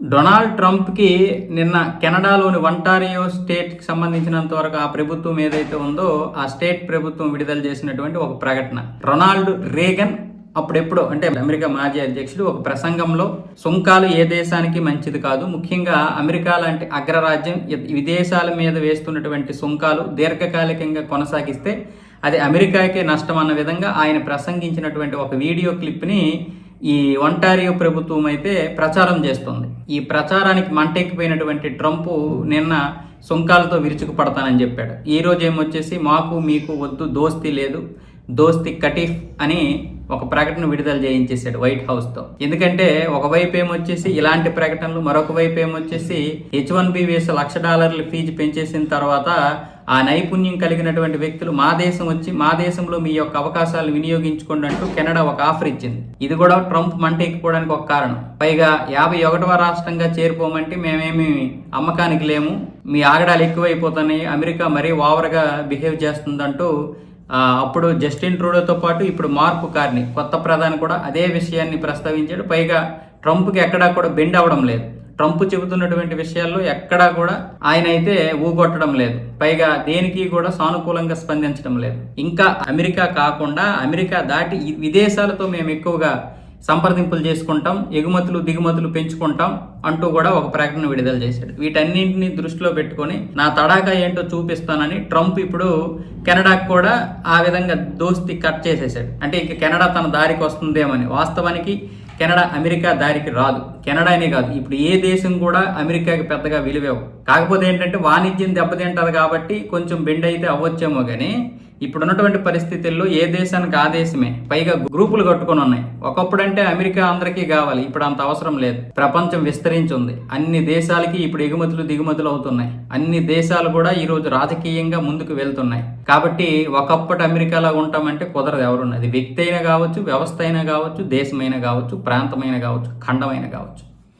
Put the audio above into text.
Donald ట్రంప్కి నిన్న కెనడాలోని వంటారియో స్టేట్కి సంబంధించినంత వరకు ఆ ప్రభుత్వం ఏదైతే ఉందో ఆ స్టేట్ ప్రభుత్వం విడుదల చేసినటువంటి ఒక ప్రకటన. రొనాల్డ్ రేగన్ అప్పుడెప్పుడో అంటే అమెరికా మాజీ అధ్యక్షుడు ఒక ప్రసంగంలో సుంకాలు ఏ దేశానికి మంచిది కాదు ముఖ్యంగా అమెరికా లాంటి అగ్రరాజ్యం విదేశాల మీద వేస్తున్నటువంటి సుంకాలు దీర్ఘకాలికంగా కొనసాగిస్తే అది అమెరికాకే నష్టం అన్న విధంగా ఆయన ప్రసంగించినటువంటి ఒక వీడియో క్లిప్ని ఈ ఒంటారియో ప్రభుత్వం అయితే ప్రచారం చేస్తుంది. ఈ ప్రచారానికి మంటెక్కిపోయినటువంటి ట్రంప్ నిన్న సుంకాలతో విరుచుకుపడతానని చెప్పాడు. ఈరోజు ఏమొచ్చేసి మాకు మీకు వద్దు దోస్తీ లేదు దోస్తి కటీఫ్ అని ఒక ప్రకటన విడుదల చేయించేశాడు వైట్ హౌస్తో. ఎందుకంటే ఒకవైపు ఏమొచ్చేసి ఇలాంటి ప్రకటనలు మరొక వైపు ఏమొచ్చేసి హెచ్ వన్ బి వేసి లక్ష డాలర్ల ఫీజు పెంచేసిన తర్వాత ఆ నైపుణ్యం కలిగినటువంటి వ్యక్తులు మా దేశం వచ్చి మా దేశంలో మీ యొక్క అవకాశాలు వినియోగించుకోండి అంటూ కెనడా ఒక ఆఫర్ ఇచ్చింది. ఇది కూడా ట్రంప్ మంట ఎక్కిపోవడానికి ఒక కారణం. పైగా యాభై ఒకటవ రాష్ట్రంగా చేరిపోమంటే మేమేమి అమ్మకానికి లేము మీ ఆగడాలు ఎక్కువైపోతున్నాయి అమెరికా మరీ ఓవర్గా బిహేవ్ చేస్తుందంటూ అప్పుడు జస్టిన్ ట్రూడోతో పాటు ఇప్పుడు మార్పు కార్ని కొత్త ప్రధాని కూడా అదే విషయాన్ని ప్రస్తావించాడు. పైగా ట్రంప్కి ఎక్కడా కూడా బెండ్ అవ్వడం లేదు. ట్రంప్ చెబుతున్నటువంటి విషయాల్లో ఎక్కడా కూడా ఆయన అయితే ఊగొట్టడం లేదు. పైగా దేనికి కూడా సానుకూలంగా స్పందించడం లేదు. ఇంకా అమెరికా కాకుండా అమెరికా దాటి విదేశాలతో మేము ఎక్కువగా సంప్రదింపులు చేసుకుంటాం ఎగుమతులు దిగుమతులు పెంచుకుంటాం అంటూ కూడా ఒక ప్రకటన విడుదల చేశాడు. వీటన్నింటిని దృష్టిలో పెట్టుకొని నా తడాకా ఏంటో చూపిస్తానని ట్రంప్ ఇప్పుడు కెనడాకు కూడా ఆ విధంగా దోస్తి కట్ చేసేసాడు అంటే ఇంకా కెనడా తన దారికి వస్తుందేమని. వాస్తవానికి కెనడా అమెరికా దారికి రాదు. కెనడానే కాదు. ఇప్పుడు ఏ దేశం కూడా అమెరికాకి పెద్దగా విలువేవు. కాకపోతే ఏంటంటే వాణిజ్యం దెబ్బతింటది కాబట్టి కొంచెం బెండ్ అయితే అవ్వచ్చేమో కానీ ఇప్పుడు ఉన్నటువంటి పరిస్థితుల్లో ఏ దేశానికి ఆ దేశమే? పైగా గ్రూపులు కట్టుకొని ఉన్నాయి. ఒకప్పుడంటే అమెరికా అందరికీ కావాలి. ఇప్పుడు అంత అవసరం లేదు. ప్రపంచం విస్తరించి ఉంది అన్ని దేశాలకి ఇప్పుడు ఎగుమతులు దిగుమతులు అవుతున్నాయి. అన్ని దేశాలు కూడా ఈరోజు రాజకీయంగా ముందుకు వెళ్తున్నాయి. కాబట్టి ఒకప్పటి అమెరికాలో ఉంటామంటే కుదరదు ఎవరున్నది వ్యక్తి అయినా కావచ్చు వ్యవస్థ అయినా కావచ్చు దేశమైనా కావచ్చు ప్రాంతమైనా కావచ్చు ఖండమైనా కావచ్చు.